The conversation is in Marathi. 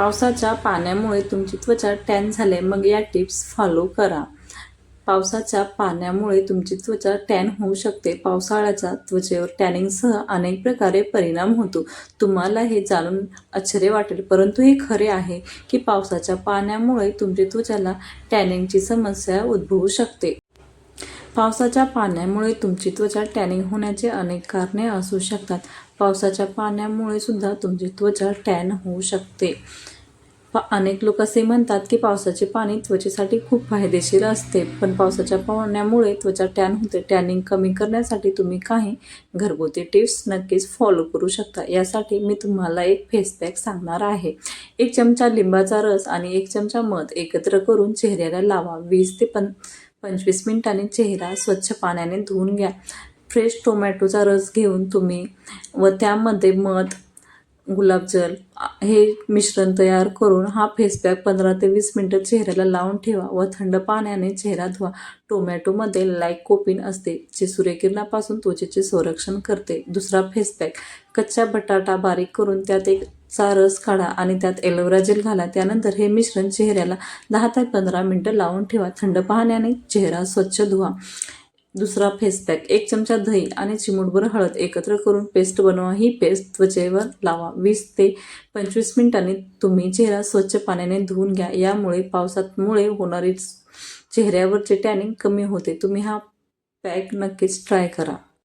पावसाच्या पाण्यामुळे तुमची त्वचा टॅन झाले मग या टिप्स फॉलो करा. पावसाच्या पाण्यामुळे तुमची त्वचा टॅन होऊ शकते. पावसाळ्याचा त्वचेवर टॅनिंगसह अनेक प्रकारे परिणाम होतो. तुम्हाला हे जाणून आश्चर्य वाटेल परंतु हे खरे आहे की पावसाच्या पाण्यामुळे तुमच्या त्वचाला टॅनिंगची समस्या उद्भवू शकते. पावसाच्या पाण्यामुळे तुमची त्वचा टॅनिंग होण्याचे अनेक कारणे असू शकतात. पावसाच्या पाण्यामुळे सुद्धा तुमची त्वचा टॅन होऊ शकते. अनेक लोक असे म्हणतात की पावसाचे पाणी त्वचेसाठी खूप फायदेशीर असते पण पावसाच्या पाण्यामुळे त्वचा टॅन होते. टॅनिंग कमी करण्यासाठी तुम्ही काही घरगुती टिप्स नक्कीच फॉलो करू शकता. यासाठी मी तुम्हाला एक फेस पॅक सांगणार आहे. एक चमचा लिंबाचा रस आणि एक चमचा मध एकत्र करून चेहऱ्याला लावा. वीस ते पण पंचवीस मिनिटांनी चेहरा स्वच्छ पाण्याने धुवून घ्या. फ्रेश टोमॅटोचा रस घेऊन तुम्ही व त्यामध्ये मध गुलाबजल हे मिश्रण तयार करून हा फेस पॅक पंधरा ते वीस मिनटं चेहऱ्याला लावून ठेवा व थंड पाण्याने चेहरा धुवा. टोमॅटोमध्ये लायकोपिन असते जे सूर्यकिरणापासून त्वचेचे संरक्षण करते. दुसरा फेसपॅक कच्चा बटाटा बारीक करून त्यात एक चा रस काढा आणि त्यात एलोवेरा जेल घाला. त्यानंतर हे मिश्रण चेहऱ्याला दहा ते पंधरा मिनटं लावून ठेवा. थंड पाण्याने चेहरा स्वच्छ धुवा. दुसरा फेस पॅक. एक चमचा दही आणि चिमूटभर हळद एकत्र करून पेस्ट बनवा. ही पेस्ट त्वचेवर लावा. वीस ते पंचवीस मिनिटांनी तुम्ही चेहरा स्वच्छ पाण्याने धुवून घ्या. यामुळे पावसामुळे होणारी चेहऱ्यावरचे टॅनिंग कमी होते. तुम्ही हा पॅक नक्कीच ट्राय करा.